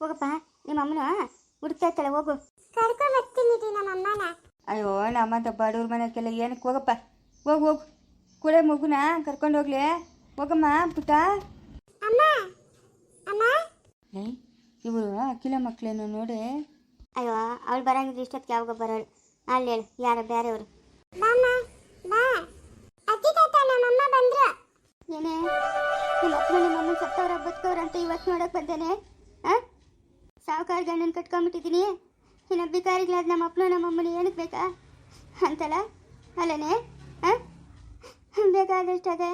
ಹೋಗಪ್ಪ ನಿಮ್ಮ ಅಮ್ಮನ ಹುಡುಕ್ತಾ ಇರ್ತಾಳೆ ಹೋಗು. ಕರ್ಕೊಂಡು ಬರ್ತೀನಿ ನಮ್ಮ ಅಮ್ಮನ. ಅಯ್ಯೋ ನಮ್ಮಂತ ಬಡವ್ರ ಮನೆಗೆಲ್ಲ ಏನಕ್ಕೆ ಹೋಗಪ್ಪ? ಹೋಗು ಹೋಗು. ಕೂಡ ಮಗುನ ಕರ್ಕೊಂಡು ಹೋಗ್ಲಿ. ಹೋಗಮ್ಮ ಪುಟ್ಟ. ಅಮ್ಮ ಅಮ್ಮ. ಏ ಇವರು ಅಖಿಲ ಮಕ್ಕಳೇನು ನೋಡಿ. ಅಯ್ಯೋ ಅವಳು ಬರಂಗಿದ್ರೆ ಇಷ್ಟೊತ್ತಿಗೆ ಯಾವಾಗ ಬರೋಳು? ಅಲ್ಲಿ ಹೇಳು ಯಾರ ಬೇರೆಯವರು? ಬಾಮ್ಮ ಬಾ. ಅಜ್ಜಿ ತಾತ ನಮ್ಮಮ್ಮ ಬಂದ್ರು. ಏನೇ ನಿಮ್ಮ ಅಪ್ಪ ನಿಮ್ಮ ಅಮ್ಮನ ಸತ್ತವ್ರ ಬದುಕವ್ರ ಅಂತ ಇವತ್ತು ನೋಡಕ್ ಬಂದೇನೆ. ಸಾವುಕಾರ ಗಂಡನ ಕಟ್ಕೊಂಬಿಟ್ಟಿದ್ದೀನಿ ಇನ್ನು ಬಿಕಾರಿಗಳಾದ ನಮ್ಮ ಅಪ್ಪನ ನಮ್ಮ ಅಮ್ಮನ ಏನಕ್ಕೆ ಬೇಕಾ? ಅಂತಲ್ಲ? ಅಲ್ಲನೇ? ಹಾಂ ಬೇಕಾದಷ್ಟು ಅದೇ.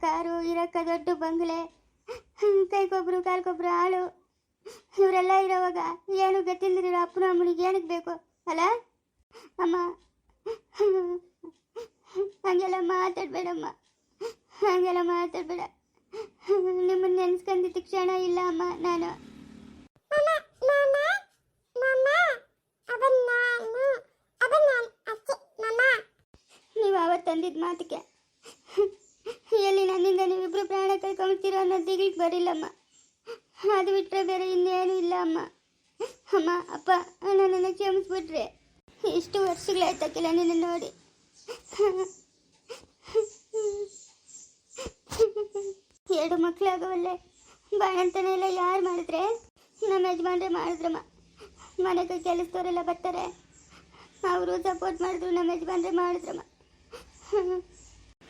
ಕಾರು, ಇರಕ್ಕ ದೊಡ್ಡ ಬಂಗ್ಲೆ ಕೈಕೊಬ್ರು ಕಾಲ್ಗೊಬ್ರು ಆಳು. ಇವರೆಲ್ಲ ಇರೋವಾಗ ಏನು ಗೊತ್ತಿಲ್ಲದಿರೋ ಅಪ್ಪನ ಅಮ್ಮನಿಗೆ ಏನಕ್ಕೆ ಬೇಕು? ಅಲ್ಲ? ಅಮ್ಮ. ಹಂಗೆಲ್ಲ ಮಾತಾಡ್ಬೇಡಮ್ಮ. ಹಂಗೆಲ್ಲ ಮಾತಾಡ್ಬೇಡ. ನಿಮ್ಮನ್ನು ನೆನ್ಸ್ಕೊಂಡಿದ್ದ ಕ್ಷಣ ಇಲ್ಲ ಅಮ್ಮ, ನಾನು. ನೀವು ಅವತ್ತು ತಂದಿದ್ದ ಮಾತಿಗೆ. ಎಲ್ಲಿ ನನ್ನಿಂದ ನೀವಿಬ್ರು ಪ್ರಾಣ ಕಳ್ಕೊಂಡ್ತೀರೋ ಅನ್ನೋ ದಿಗಿಲಿಗೆ ಬರಿಲ್ಲಮ್ಮ ಅದು ಬಿಟ್ಟರೆ ಬೇರೆ ಇನ್ನೇನು ಇಲ್ಲ ಅಮ್ಮ. ಅಮ್ಮ, ಅಪ್ಪ ನನ್ನನ್ನು ಕ್ಷಮಿಸ್ಬಿಟ್ರೆ. ಇಷ್ಟು ವರ್ಷಗಳಾಯ್ತಕ್ಕಿಲ್ಲ ನಿನ್ನ ನೋಡಿ. ಎರಡು ಮಕ್ಕಳಾಗವಲ್ಲೇ ಬಾಣಂತನ ಎಲ್ಲ ಯಾರು ಮಾಡಿದ್ರೆ? ನಮ್ಮ ಯಜಮಾನ್ರೆ ಮಾಡಿದ್ರಮ್ಮ ಮನೆಗೆ ಕೆಲಸದವರೆಲ್ಲ ಬರ್ತಾರೆ. ಅವರು ಸಪೋರ್ಟ್ ಮಾಡಿದ್ರು, ನಮ್ಮ ಯಜಮಾನ್ರೆ ಮಾಡಿದ್ರಮ್ಮ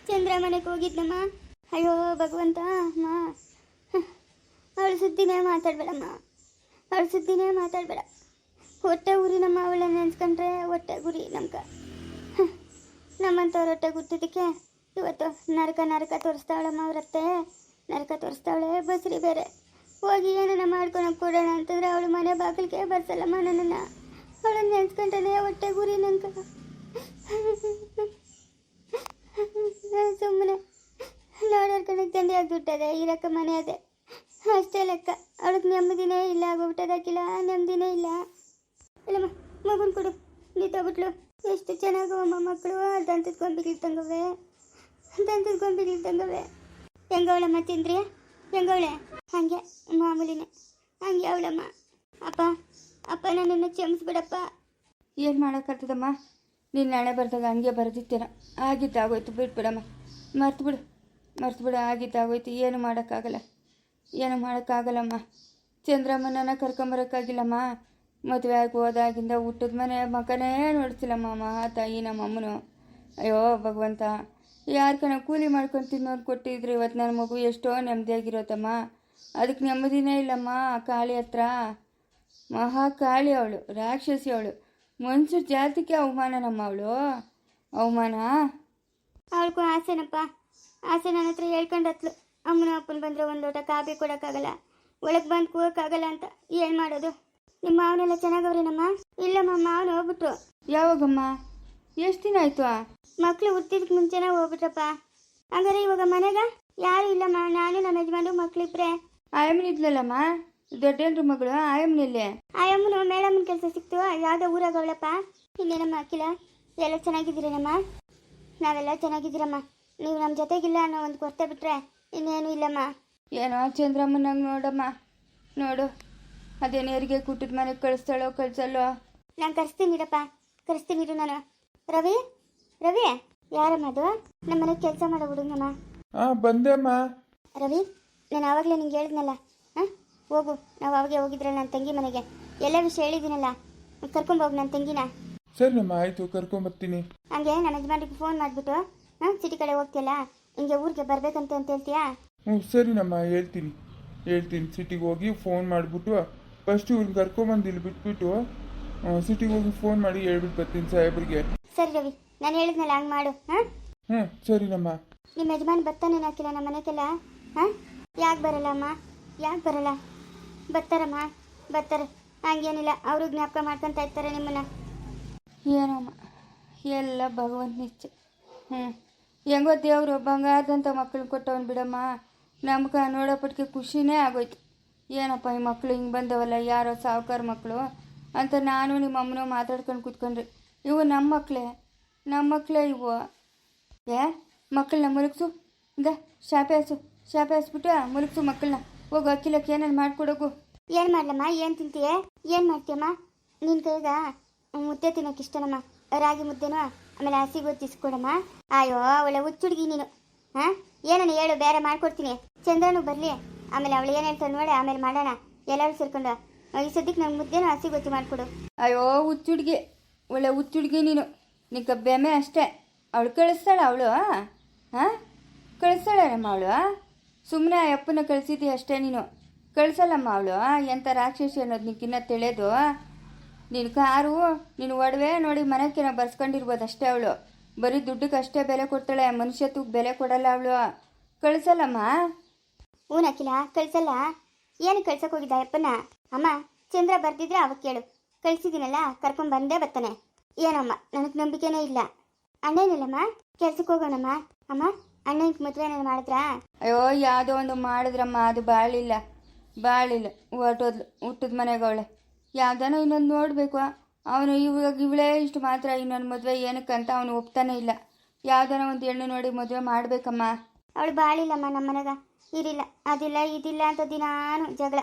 ಚಂದ್ರ ಮನೆಗೆ ಹೋಗಿದ್ನಮ್ಮ. ಅಯ್ಯೋ, ಭಗವಂತ, ಅಮ್ಮ. ಅವಳ ಸುದ್ದಿನೇ ಮಾತಾಡ್ಬೇಡಮ್ಮ. ಅವಳ ಸುದ್ದಿನೇ ಮಾತಾಡ್ಬೇಡ. ಹೊಟ್ಟೆ ಉರಿ ನಮ್ಮ ಅವಳ ನೆನ್ಸ್ಕೊಂಡ್ರೆ ಹೊಟ್ಟೆ ಗುರಿ ನಮ್ಗ. ನಮ್ಮಂಥವ್ರ ಹೊಟ್ಟೆ ಗುರ್ತಿದ್ದಕ್ಕೆ ಇವತ್ತು ನರಕ ನರಕ ತೋರಿಸ್ತಾವಳಮ್ಮ ಅವ್ರತ್ತೆ. ನರಕ ತೋರಿಸ್ತಾವಳೆ ಬಸ್ರಿ ಬೇರೆ. ಹೋಗಿ ಏನನ್ನ ಮಾಡ್ಕೊಂಡು ಕೊಡೋಣ ಅಂತಂದ್ರೆ ಅವಳು ಮನೆ ಬಾಗಿಲಿಗೆ ಬರ್ಸಲ್ಲಮ್ಮ ನನ್ನನ್ನು ಅವಳನ್ನ ನೆನ್ಸ್ಕೊಂಡೇ ಹೊಟ್ಟೆ ಗುರಿ ನಂಕ ಸುಮ್ಮನೆ ನೋಡೋರ್ ಕಣಕ್ಕೆ ತಂದೆ ಆಗ್ಬಿಟ್ಟದೆ ಇರಕ್ಕ ಮನೆ ಅದೇ. ಅಷ್ಟೇ ಲೆಕ್ಕ. ಅವಳಿಗೆ ನೆಮ್ಮದಿನೇ ಇಲ್ಲ ಆಗೋಗ್ಬಿಟ್ಟದಾಕಿಲ್ಲ ನೆಮ್ಮದಿನೇ ಇಲ್ಲ. ಇಲ್ಲಮ್ಮ, ಮಗುನ ಕೊಡು. ನಿಂತೋಗ್ಬಿಟ್ಲು ಎಷ್ಟು ಚೆನ್ನಾಗವಮ್ಮ ಮಕ್ಕಳು. ದಂತದ ಗೊಂಬೆಗಳು ತಂಗವೆ ದಂತದ ಗೊಂಬೆಗಳು ತಂಗವೆ ಹೆಂಗವಳಮ್ಮ ತಿಂದ್ರಿ? ಹೆಂಗವಳೆ ಹಾಗೆ, ಮಾಮೂಲಿನೇ. ಹಂಗೆ ಅವಳಮ್ಮ. ಅಪ್ಪ ಅಪ್ಪ ನನ್ನನ್ನು ಕ್ಷಮಿಸ್ಬಿಡಪ್ಪ. ಏನು ಮಾಡೋಕ್ಕಾಗ್ತದಮ್ಮ ನೀನು ನಾಳೆ ಬರ್ದಾಗ ಹಂಗೆ ಬರೆದಿತ್ತೇನೋ. ಆಗಿದ್ದಾಗೋಯ್ತು, ಬಿಟ್ಬಿಡಮ್ಮ. ಮರ್ತು ಬಿಡು ಮರ್ತು ಬಿಡು ಆಗಿದ್ದಾಗೋಯ್ತು. ಏನು ಮಾಡೋಕ್ಕಾಗಲ್ಲ. ಏನು ಮಾಡೋಕ್ಕಾಗಲ್ಲಮ್ಮ. ಚಂದ್ರಮ್ಮನ ಕರ್ಕೊಂಬರೋಕ್ಕಾಗಿಲ್ಲಮ್ಮ. ಮದುವೆ ಆಗಿ ಹೋದಾಗಿಂದ ಹುಟ್ಟಿದ ಮನೆ ಮಗನೇ ನೋಡ್ತಿಲ್ಲಮ್ಮ ಮಹಾ ತಾಯಿ ನಮ್ಮ ಅಮ್ಮನು ಅಯ್ಯೋ, ಭಗವಂತ. ಯಾರ ಕಣ ಕೂಲಿ ಮಾಡ್ಕೊಂಡು ತಿನ್ನೋದು ಕೊಟ್ಟಿದ್ರೆ ಇವತ್ತು ನನ್ನ ಮಗು ಎಷ್ಟೋ ನೆಮ್ಮದಿಯಾಗಿರೋತಮ್ಮ ಅದಕ್ಕೆ ನೆಮ್ಮದಿನೇ ಇಲ್ಲಮ್ಮ ಕಾಳಿ ಹತ್ರ. ಮಹಾಕಾಳಿ ಅವಳು ರಾಕ್ಷಸಿ ಅವಳು. ಮನುಷ್ಯ ಜಾತಿಗೆ ಅವಮಾನ ನಮ್ಮ ಅವಳು. ಅವಮಾನ? ಅವಳಿಗೂ ಆಸೆನಪ್ಪ. ಆಸೆ ನನ್ನ ಹತ್ರ ಹೇಳ್ಕೊಂಡತ್ಲು. ಅಮ್ಮನ ಅಪ್ಪನ ಬಂದರೆ ಒಂದು ಲೋಟ ಕಾಫಿ ಕೊಡೋಕ್ಕಾಗಲ್ಲ. ಒಳಗೆ ಬಂದು ಕೂಗೋಕ್ಕಾಗಲ್ಲ ಅಂತ ಏನು ಮಾಡೋದು? ನಿಮ್ಮ ಮಾವನೆಲ್ಲ ಚೆನ್ನಾಗವ್ರೇನಮ್ಮ ಇಲ್ಲಮ್ಮ ಮಾವನ ಹೋಗ್ಬಿಟ್ರು. ಯಾವಾಗಮ್ಮ? ಎಷ್ಟು ದಿನ ಆಯ್ತು? ಮಕ್ಕಳು ಹುಟ್ಟಿದಕ್ಕೆ ಮುಂಚೆನೇ ಹೋಗ್ಬಿಟ್ರಪ್ಪ. ಹಂಗಾರೆ ಇವಾಗ ಮನೆಗ ಯಾರು ಇಲ್ಲಮ್ಮ ನಾನು ನಮ್ಮ ಯಜಮಾನು ಮಕ್ಳಿಬ್ರೆ ಆಯಮ್ಮನ ಇದ್ಲಲ್ಲಮ್ಮ? ದೊಡ್ಡೇನ್ರ ಮಗಳು? ಆಯಮ್ಮನಿಲ್ಲೇ ಆಯಮ್ಮನ ಮೇಡಮ್ಮನ ಕೆಲಸ ಸಿಕ್ತು. ಯಾವುದೋ ಊರಾಗವಳಪ್ಪ ಇನ್ನೇನಮ್ಮ ಅಕ್ಕಿಲ ಎಲ್ಲ ಚೆನ್ನಾಗಿದ್ದೀರೇನಮ್ಮ? ನಾವೆಲ್ಲ ಚೆನ್ನಾಗಿದ್ದೀರಮ್ಮ. ನೀವು ನಮ್ಮ ಜೊತೆಗಿಲ್ಲ ಅನ್ನೋ ಒಂದು ಕೊರತೆ ಬಿಟ್ರೆ ಇನ್ನೇನು ಇಲ್ಲಮ್ಮ. ಏನೋ ಚಂದ್ರಮ್ಮನಂಗೆ ನೋಡಮ್ಮ. ನೋಡು ಅದೇನು ಹೆರಿಗೆ ಕುಟ್ಟಿದ ಮನೆಗೆ ಕಳಿಸ್ತಾಳೋ ಕಳಿಸಲ್ಲೋ. ನಾನು ಕರೆಸ್ತೀನಿರಪ್ಪ ಕರೆಸ್ತೀನಿರು ನಾನು. ರವಿ ರವಿ ಯಾರಮ್ಮ ಅದು ನಮ್ಮ ಮನೆಗೆ ಕೆಲಸ ಮಾಡೋ ಹುಡುಗನಮ್ಮ. ಆ ಬಂದೆಮ್ಮ. ರವಿ ನಾನು ಆವಾಗಲೇ ನಿಂಗೆ ಹೇಳಿದ್ನಲ್ಲ ಹಾಂ ಹೋಗು ನಾವು ಅವಾಗೆ ಹೋಗಿದ್ರಲ್ಲ ನನ್ನ ತಂಗಿ ಮನೆಗೆ. ಎಲ್ಲ ವಿಷಯ ಹೇಳಿದ್ದೀನಲ್ಲ ಕರ್ಕೊಂಬೋಗು ನನ್ನ ತಂಗಿನ. ಸರಿನಮ್ಮ ಆಯಿತು ಕರ್ಕೊಂಬರ್ತೀನಿ ಹಂಗೆ ನನ್ನ ಯಜಮಾನ್ರಿಗೆ ಫೋನ್ ಮಾಡಿಬಿಟ್ಟು ಹಾಂ ಸಿಟಿ ಕಡೆ ಹೋಗ್ತಿಯಲ್ಲ ಹಿಂಗೆ ಊರಿಗೆ ಬರ್ಬೇಕಂತ ಅಂತ ಹೇಳ್ತೀಯಾ? ಹ್ಞೂ ಸರಿನಮ್ಮ ಹೇಳ್ತೀನಿ. ಹೇಳ್ತೀನಿ ಸಿಟಿಗೆ ಹೋಗಿ ಫೋನ್ ಮಾಡಿಬಿಟ್ಟು ಫಸ್ಟ್ ಇವ್ರನ್ನ ಕರ್ಕೊಂಬಂದು ಇಲ್ಲಿ ಬಿಟ್ಬಿಟ್ಟು ಸಿಟಿಗೆ ಹೋಗಿ ಫೋನ್ ಮಾಡಿ ಹೇಳ್ಬಿಟ್ಟು ಬರ್ತೀನಿ ಸಾಹೇಬ್ರಿಗೆ. ಸರಿ ರವಿ ನಾನು ಹೇಳಿದ್ನಲ್ಲ ಹಂಗೆ ಮಾಡು ಹಾಂ? ಹ್ಞೂ ಸರಿನಮ್ಮ ನಿಮ್ಮ. ಯಜಮಾನ್ ಬರ್ತಾನೆ ಹಾಕಿಲ್ಲ ನಮ್ಮ ಮನೆಗೆಲ್ಲ ಹಾಂ? ಯಾಕೆ ಬರಲ್ಲ ಅಮ್ಮ? ಯಾಕೆ ಬರಲ್ಲ? ಬರ್ತಾರಮ್ಮ ಬರ್ತಾರೆ. ಹಂಗೇನಿಲ್ಲ ಅವರು ಜ್ಞಾಪಕ ಮಾಡ್ಕೊಂತ ಇರ್ತಾರೆ ನಿಮ್ಮನ್ನ. ಏನಮ್ಮ ಎಲ್ಲ ಭಗವಂತ ಇಚ್ಛೆ ಹ್ಞೂ ಹೆಂಗೋ ದೇವರು ಬಂಗಾರದಂಥ ಮಕ್ಕಳು ಕೊಟ್ಟವನು ಬಿಡಮ್ಮ. ನಮ್ಗೆ ನೋಡೋಪಟ್ಟಿಗೆ ಖುಷಿನೇ ಆಗೋಯ್ತು. ಏನಪ್ಪ ಈ ಮಕ್ಕಳು ಹಿಂಗೆ ಬಂದವಲ್ಲ ಯಾರೋ ಸಾವುಕಾರ ಮಕ್ಕಳು ಅಂತ ನಾನು ನಿಮ್ಮ ಅಮ್ಮನೂ ಮಾತಾಡ್ಕೊಂಡು ಕೂತ್ಕೊಂಡ್ರಿ. ಇವು ನಮ್ಮ ಮಕ್ಕಳೇ ನಮ್ಮ ಮಕ್ಕಳೇ ಇವು. ಏ ಮಕ್ಕಳನ್ನ ಮುಳುಗ್ಸು ಇಂದ ಶಾಪೆ ಹಸು ಶಾಪೆ ಹಸ್ಬಿಟ್ಟು ಮುಳುಗ್ಸು ಮಕ್ಕಳನ್ನ ಹೋಗು ಅಕ್ಕಿಲಕ್ಕೆ ಏನಾದ್ರು ಮಾಡ್ಕೊಡೋಗು ಏನು ಮಾಡ್ಲಮ್ಮ ಏನು ತಿಂತೀಯ? ಏನು ಮಾಡ್ತೀಯಮ್ಮ? ನಿನ್ನ ಕೈಗ ಮುದ್ದೆ ತಿನ್ನೋಕೆ ಇಷ್ಟನಮ್ಮ. ರಾಗಿ ಮುದ್ದೆನೂ ಆಮೇಲೆ ಹಸಿ ಗೊತ್ತಿಸ್ಕೊಡಮ್ಮ ಅಯ್ಯೋ ಅವಳೆ ಹುಚ್ಚುಡ್ಗಿ ನೀನು. ಹಾಂ? ಏನನ್ನ ಹೇಳು ಬೇರೆ ಮಾಡ್ಕೊಡ್ತೀನಿ. ಚಂದ್ರನು ಬರಲಿ. ಆಮೇಲೆ ಅವಳು ಏನು ಹೇಳ್ತಾಳೆ ನೋಡಿ ಆಮೇಲೆ ಮಾಡೋಣ. ಎಲ್ಲರೂ ಸೇರ್ಕೊಂಡು ಈ ಸದ್ಯಕ್ಕೆ ನಂಗೆ ಮುದ್ದೆನೂ ಹಸಿ ಗೊತ್ತಿ ಮಾಡಿಕೊಡು. ಅಯ್ಯೋ ಹುಚ್ಚುಡ್ಗಿ ಒಳ್ಳೆ ಹುಚ್ಚುಡ್ಗಿ ನೀನು. ನಿಕ್ಕ ಬೆಮೆ ಅಷ್ಟೇ. ಅವಳು ಕಳಿಸ್ತಾಳೆ ಅವಳು ಹಾಂ ಕಳಿಸ್ತಾಳಮ್ಮ ಅವಳು ಸುಮ್ಮನೆ ಆ ಅಪ್ಪನ ಕಳಿಸಿದ್ದಿ ಅಷ್ಟೇ ನೀನು. ಕಳಿಸಲ್ಲಮ್ಮ ಅವಳು ಎಂಥ ರಾಕ್ಷಸಿ ಅನ್ನೋದು ನಿಕ್ಕಿನ್ನ ತಿಳಿಯೋದು ನಿನ್ನ ಕಾರು, ನೀನು ಒಡವೆ ನೋಡಿ ಮನೆಕಿನ ಬರ್ಸ್ಕೊಂಡಿರ್ಬೋದು ಅಷ್ಟೇ ಅವಳು. ಬರೀ ದುಡ್ಡಿಗೆ ಅಷ್ಟೇ ಬೆಲೆ ಕೊಡ್ತಾಳೆ ಮನುಷ್ಯತ್ವಕ್ಕೆ ಬೆಲೆ ಕೊಡಲ್ಲ ಅವಳು. ಕಳಿಸಲ್ಲಮ್ಮ ಹ್ಞೂ ಅಖಿಲ, ಕಳಿಸಲ್ಲ? ಏನು ಕಳ್ಸಕ್ಕೆ ಹೋಗಿದ್ದ ಅಪ್ಪನ? ಅಮ್ಮ, ಚಂದ್ರ ಬರ್ತಿದ್ರೆ ಅವಾಗ ಕೇಳು. ಕಳ್ಸಿದ್ದೀನಲ್ಲ ಕರ್ಕೊಂಡು ಬಂದೇ ಬರ್ತಾನೆ. ಏನಮ್ಮ ನನಗೆ ನಂಬಿಕೆನೇ ಇಲ್ಲ. ಅಣ್ಣನಿಲ್ಲಮ್ಮ ಕೆಲ್ಸಕ್ಕೆ ಹೋಗೋಣಮ್ಮ. ಅಮ್ಮ ಅಣ್ಣನಿಗೆ ಮದುವೆ ಏನಾರು ಮಾಡಿದ್ರಾ? ಅಯ್ಯೋ ಯಾವುದೋ ಒಂದು ಮಾಡಿದ್ರಮ್ಮ ಅದು ಬಾಳಿಲ್ಲ. ಬಾಳಿಲ್ಲ ಹೊರಟೋದ್ಲು ಹುಟ್ಟಿದ ಮನೆಗೆ ಯಾವ್ದಾನು ಯಾವ್ದಾನ ಇನ್ನೊಂದು ನೋಡಬೇಕು. ಅವನು ಇವಾಗ ಇವಳೇ ಇಷ್ಟು ಮಾತ್ರ ಇನ್ನೊಂದು ಮದುವೆ ಏನಕ್ಕಂತ ಅವನು ಒಪ್ತಾನೆ ಇಲ್ಲ. ಯಾವ್ದಾನ ಒಂದು ಹೆಣ್ಣು ನೋಡಿ ಮದುವೆ ಮಾಡಬೇಕಮ್ಮ. ಅವಳು ಬಾಳಿಲ್ಲಮ್ಮ ನಮ್ಮ ಮನೆಗ. ಇರಿಲ್ಲ ಅದಿಲ್ಲ ಇದಿಲ್ಲ ಅಂತ ದಿನಾನು ಜಗಳ.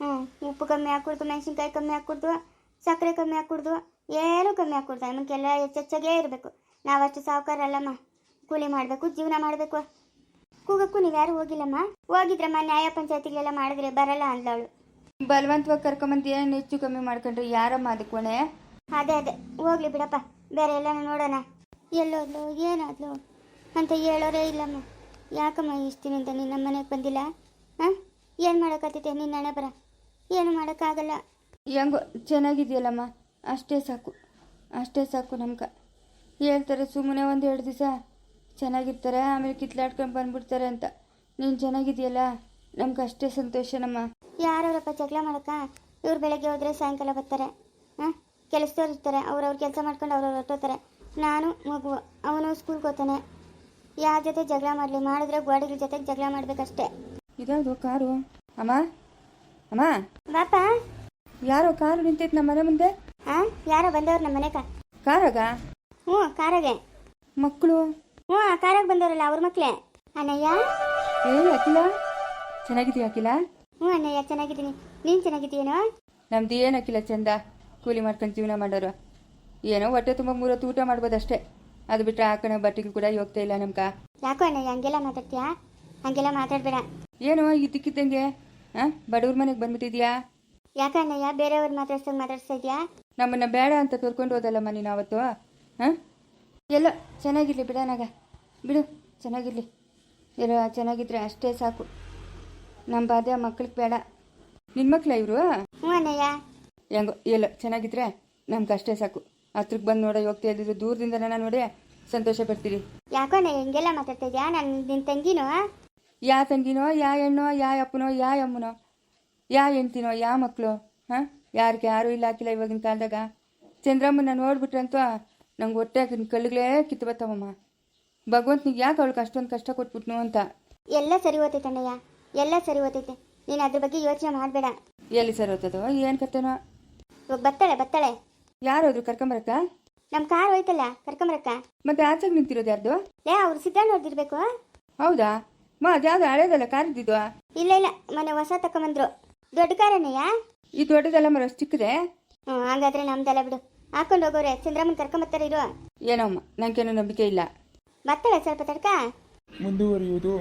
ಹ್ಞೂ ಉಪ್ಪು ಕಮ್ಮಿ ಹಾಕ್ಕೊಡ್ತು ಮೆಣಸಿನ್ಕಾಯಿ ಕಮ್ಮಿ ಹಾಕ್ಕೊಡ್ತು. ಸಕ್ಕರೆ ಕಮ್ಮಿ ಹಾಕ್ಕೊಡ್ದು ಏನೂ ಕಮ್ಮಿ ಹಾಕ್ಕೊಡ್ತಾ ನಮಗೆಲ್ಲ ಹೆಚ್ಚೆಚ್ಚಾಗೇ ಇರಬೇಕು. ನಾವಷ್ಟು ಸಾವುಕಾರ ಅಲ್ಲಮ್ಮ ಕೂಲಿ ಮಾಡಬೇಕು ಜೀವನ ಮಾಡಬೇಕು. ಕೂಗಕ್ಕೂ ನೀವ್ಯಾರು ಹೋಗಿಲ್ಲಮ್ಮ. ಹೋಗಿದ್ರಮ್ಮ ನ್ಯಾಯ ಪಂಚಾಯತಿಗೆಲ್ಲ ಮಾಡಿದ್ರೆ ಬರಲ್ಲ ಅಂದ್ಲವಳು. ಬಲವಂತವಾಗಿ ಕರ್ಕೊಂಬಂದು ಏನು ಹೆಚ್ಚು ಕಮ್ಮಿ ಮಾಡ್ಕೊಂಡ್ರೆ? ಯಾರಮ್ಮ ಅದಕ್ಕೊಣೆ ಅದೇ ಅದೇ. ಹೋಗ್ಲಿ ಬಿಡಪ್ಪ. ಬೇರೆ ಎಲ್ಲ ನೋಡೋಣ. ಎಲ್ಲೋದ್ಲು ಏನಾದ್ಲು? ಅಂತ ಹೇಳೋರೇ ಇಲ್ಲಮ್ಮ. ಯಾಕಮ್ಮ ಇಷ್ಟು ದಿನದಿಂದ ನೀನು ನಮ್ಮ ಮನೆಗೆ ಬಂದಿಲ್ಲ? ಹಾಂ? ಏನು ಮಾಡೋಕ್ಕಾಗ್ತೈತೆ ನಿನ್ನ ಹಣೆ ಬರ. ಏನು ಮಾಡೋಕ್ಕಾಗಲ್ಲ. ಹೆಂಗೋ ಚೆನ್ನಾಗಿದೆಯಲ್ಲಮ್ಮ? ಅಷ್ಟೇ ಸಾಕು. ಅಷ್ಟೇ ಸಾಕು ನಮ್ಗೆ. ಹೇಳ್ತಾರೆ ಸುಮ್ಮನೆ ಒಂದು ಎರಡು ದಿವಸ ಚೆನ್ನಾಗಿರ್ತಾರೆ ಆಮೇಲೆ ಕಿತ್ಲಾಡ್ಕೊಂಡು ಬಂದ್ಬಿಡ್ತಾರೆ ಅಂತ. ನೀನು ಚೆನ್ನಾಗಿದೆಯಲ್ಲ? ನಮ್ಗೆ ಅಷ್ಟೇ ಸಂತೋಷನಮ್ಮ. ಯಾರವರಪ್ಪ ಜಗಳ ಮಾಡಕ್ಕ? ಇವ್ರು ಬೆಳಗ್ಗೆ ಹೋದರೆ ಸಾಯಂಕಾಲ ಬರ್ತಾರೆ. ಹಾಂ? ಕೆಲಸದವ್ರು ಇರ್ತಾರೆ. ಅವ್ರವ್ರ ಕೆಲಸ ಮಾಡ್ಕೊಂಡು ಅವ್ರವ್ರು ಹೊಟ್ಟೋತಾರೆ ನಾನು ಮಗು ಅವನು ಸ್ಕೂಲ್ಗೆ ಹೋಗ್ತಾನೆ. ಯಾರ ಜೊತೆ ಜಗಳ ಮಾಡಲಿ? ಮಾಡಿದ್ರೆ ಗೋಡೆಗಳ ಜೊತೆ ಜಗಳ ಮಾಡಬೇಕಷ್ಟೇ. ಇದಾವುದು ಕಾರು? ಅಮ್ಮ? ಅಮ್ಮ? ಬಾಪ? ಯಾರೋ ಕಾರು ನಿಂತೈತೆ ನಮ್ಮ ಮನೆ ಮುಂದೆ? ಹಾಂ ಯಾರೋ ಬಂದವ್ರು ನಮ್ಮ ಮನೆಗ ಕಾರಾಗ? ಹ್ಞೂ ಕಾರಾಗೆ. ಮಕ್ಕಳು? ಹ್ಞೂ ಆ ಕಾರಾಗ ಬಂದವರಲ್ಲ ಅವ್ರ ಮಕ್ಳೇ. ಅಣ್ಣಯ್ಯ? ಏ ಅಖಿಲ? ಚೆನ್ನಾಗಿದೆಯಾ ಅಖಿಲ? ಹ್ಞೂ ಅಣ್ಣಯ್ಯ ಚೆನ್ನಾಗಿದ್ದೀನಿ. ನೀನು ಚೆನ್ನಾಗಿದ್ದೀಯೇನೋ? ನಮ್ದು ಏನು ಅಖಿಲ ಚಂದ? ಕೂಲಿ ಮಾಡ್ಕೊಂಡು ಜೀವನ ಮಾಡೋರು. ಏನೋ ಹೊಟ್ಟೆ ತುಂಬ ಮೂರೊತ್ತು ಊಟ ಮಾಡ್ಬೋದಷ್ಟೇ. ಅದು ಬಿಟ್ಟರೆ ಹಾಕ್ಕಣ ಬಟ್ಟೆಗೆ ಕೂಡ ಹೋಗ್ತಾ ಇಲ್ಲ ನಮ್ಗ. ಯಾಕೋ ಅಣ್ಣಯ್ಯ ಹಂಗೆಲ್ಲ ಮಾತಾಡ್ತೀಯಾ? ಹಂಗೆಲ್ಲ ಮಾತಾಡಬೇಡ. ಏನೋ ಇದ್ದಕ್ಕಿದ್ದಂಗೆ ಹಾಂ ಬಡವ್ರ ಮನೆಗೆ ಬಂದ್ಬಿಟ್ಟಿದ್ಯಾ? ಯಾಕೆ ಬೇರೆಯವ್ರ ಬೇರೆಯವ್ರು ಮಾತಾಡ್ಸಂಗೆ ಮಾತಾಡ್ಸ್ತಾ ಇದೆಯಾ? ನಮ್ಮನ್ನ ಬೇಡ ಅಂತ ಕರ್ಕೊಂಡು ಹೋದಲ್ಲಮ್ಮ ನೀನು ಅವತ್ತು ಹಾಂ? ಎಲ್ಲ ಚೆನ್ನಾಗಿರ್ಲಿ ಬಿಡನಾಗ ಬಿಡು ಚೆನ್ನಾಗಿರ್ಲಿ. ಎಲ್ಲ ಚೆನ್ನಾಗಿದ್ರೆ ಅಷ್ಟೇ ಸಾಕು. ನಮ್ಮ ಬಾಧೆ ಮಕ್ಳಿಗೆ ಬೇಡ. ನಿನ್ನ ಮಕ್ಳ ಇವರು? ಹ್ಞೂ ಅಣ್ಣಯ್ಯ. ಹೆಂಗೋ ಎಲ್ಲ ಚೆನ್ನಾಗಿದ್ರೆ ನಮ್ಗೆ ಅಷ್ಟೇ ಸಾಕು. ಹತ್ರಕ್ಕೆ ಬಂದು ನೋಡೋ ಹೋಗ್ತಾ ಇದ್ದಿದ್ದು ದೂರದಿಂದ ನಾನು ನೋಡಿ ಸಂತೋಷ ಪಡ್ತೀರಿ. ಯಾಕೋ ಅಣ್ಣ ಹಿಂಗೆಲ್ಲ ಮಾತಾಡ್ತಾ ಇದೆಯಾ? ನಾನು ನಿನ್ನ ತಂಗಿನೋ ಯಾ ತಂಗಿನೋ ಯಾ ಹೆಣ್ಣೋ ಯಾ ಅಪ್ಪನೋ ಯಾ ಅಮ್ಮನೋ? ಯಾ ಹೆಂಡ್ತಿನೋ ಯಾ ಮಕ್ಕಳು ಹಾಂ? ಯಾರಿಗೆ ಯಾರೂ ಇಲ್ಲ ಹಾಕಿಲ್ಲ ಇವಾಗಿನ ಕಾಲದಾಗ. ಚಂದ್ರಮ್ಮನ ನೋಡ್ಬಿಟ್ರಂತೂ ನಂಗೆ ಹೊಟ್ಟೆ ಕಳ್ಳುಗಳೇ ಕಿತ್ತು ಬರ್ತಾವಮ್ಮ ಭಗವಂತನಿಗೆ ಯಾಕೆ ಅವಳಿಗೆ ಅಷ್ಟೊಂದು ಕಷ್ಟ ಕೊಟ್ಬಿಟ್ನು ಅಂತ. ಎಲ್ಲ ಸರಿ ಓದೈತೆ ಅಣ್ಣಯ್ಯ ಎಲ್ಲ ಸರಿ ಓದೈತೆ ನೀನು ಅದ್ರ ಬಗ್ಗೆ ಯೋಚನೆ ಮಾಡಬೇಡ. ಎಲ್ಲಿ ಸರಿ ಓದೋದು ಏನು ಕತ್ತನೋ ಇವಾಗ ಬರ್ತಾಳೆ ಬರ್ತಾಳೆ ಯಾರಾದ್ರು ಕರ್ಕೊಂಬರಕ್ಕ? ನಮ್ಮ ಕಾರ್ ಹೋಯ್ತಲ್ಲ ಕರ್ಕೊಂಬರಕ್ಕ? ಮತ್ತೆ ಆಚೆಗೆ ನಿಂತಿರೋದು ಯಾರ್ದು? ಲೇ ಅವ್ರು ಸಿದ್ಧಾಂತ ನೋಡ್ದಿರ್ಬೇಕು ಹೌದಾ? ಮಾ ಅದ್ಯಾವುದು ಹಳೇದಲ್ಲ ಕಾರ್ ಇದ್ದಿದ್ದು ಇಲ್ಲ ಇಲ್ಲ ಮೊನ್ನೆ ಹೊಸ ತಕೊಂಬಂದ್ರು. ದೊಡ್ಡ ಕಾರ್ ಈ ದೊಡ್ಡದಲ್ಲ ಮರ ಅಷ್ಟು ಚಿಕ್ಕದೆ? ಹ್ಞೂ ಹಾಗಾದ್ರೆ ನಮ್ದೆಲ್ಲ ಬಿಡು. ಹಾಕೊಂಡು ಹೋಗೋರೆ ಚಂದ್ರಮ್ಮನ ಕರ್ಕೊಂಬರ್ತಾರೆ ಇರು ಏನೋ ಅಮ್ಮ ನನಗೇನು ನಂಬಿಕೆ ಇಲ್ಲ. ಬರ್ತಾಳೆ ಸ್ವಲ್ಪ ತಡ್ಕ? ಮುಂದುವರಿಯುವುದು